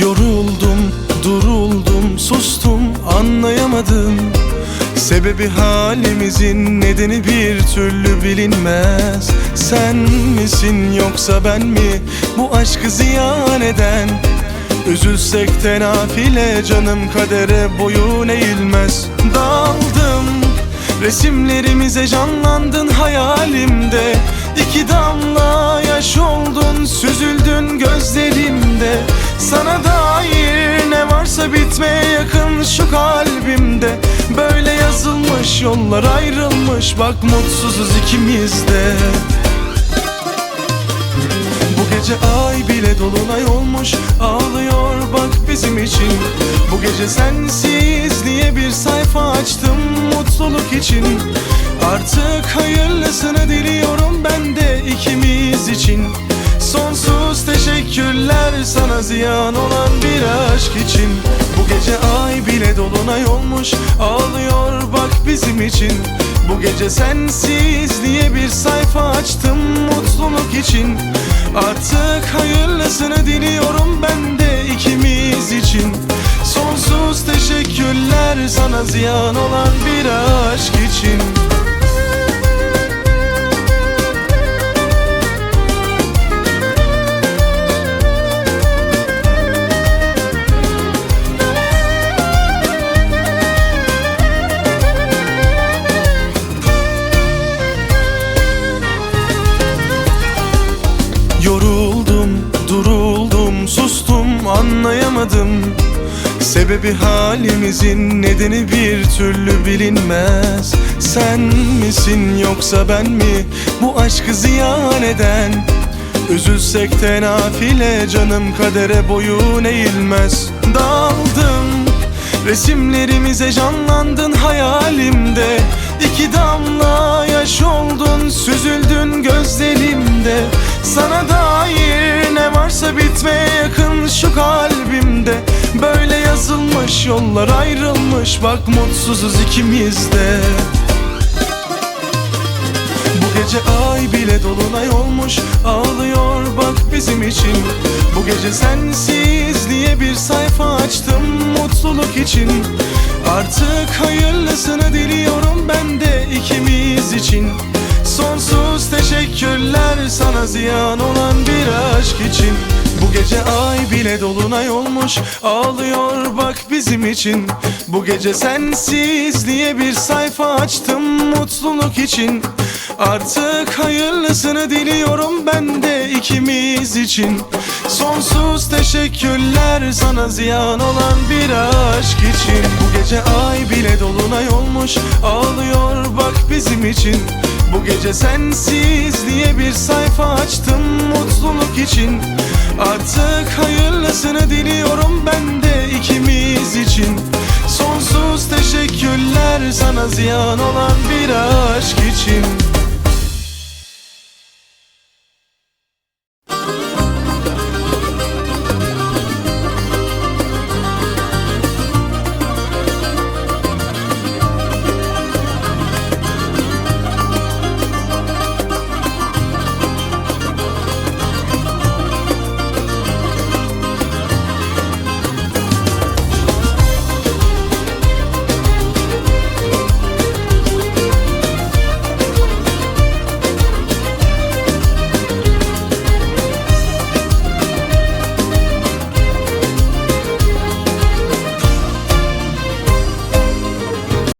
Yoruldum sustum anlayamadım. Sebebi halimizin nedeni bir türlü bilinmez. Sen misin yoksa ben mi? Bu aşkı ziyan eden. Üzülsek de nafile canım kadere boyun eğilmez. Daldım resimlerimize canlandın hayalimde. İki damla yaş oldun süzüldün gözlerimde Sana dair ne varsa bitmeye yakın şu kalbimde. Böyle yazılmış yollar ayrılmış bak mutsuzuz ikimiz de bu gece ay bile dolunay olmuş Ağlıyor bak bizim için. Bu gece sensiz diye bir sayfa açtım Mutluluk için. Artık hayırlısını diliyorum ben de ikimiz için. Sonsuz teşekkürler sana ziyan olan bir aşk için. Bu gece ay bile dolunay olmuş Ağlıyor bak bizim için. Bu gece sensiz diye bir sayfa açtım mutluluk için. Artık hayırlısını diliyorum ben de ikimiz için. Sonsuz teşekkürler sana ziyan olan bir aşk için Sebebi halimizin nedeni bir türlü bilinmez. Sen misin yoksa ben mi? Bu aşkı ziyan eden. Üzülsek de nafile canım kadere boyun eğilmez. Daldım resimlerimize canlandın hayalimde. İki damla yaş oldun süzüldün gözlerimde. Sana dair ne varsa bitmeye yakın şu kalbimde. Böyle yazılmış yollar ayrılmış bak mutsuzuz ikimiz de. Bu gece ay bile dolunay olmuş Ağlıyor bak bizim için. Bu gece sensiz diye bir sayfa açtım Mutluluk için. Artık hayırlısını diliyorum ben de ikimiz için. Sonsuz teşekkürler sana ziyan olan bir aşk için Bu gece ay bile dolunay olmuş. Ağlıyor bak bizim için. Bu gece sensiz diye bir sayfa açtım mutluluk için. Artık hayırlısını diliyorum ben de ikimiz için. Sonsuz teşekkürler sana ziyan olan bir aşk için. Bu gece ay bile dolunay olmuş. Ağlıyor bak bizim için bu gece sensiz diye bir sayfa açtım mutluluk için. Artık hayırlısını diliyorum ben de ikimiz için. Sonsuz teşekkürler sana ziyan olan bir aşk için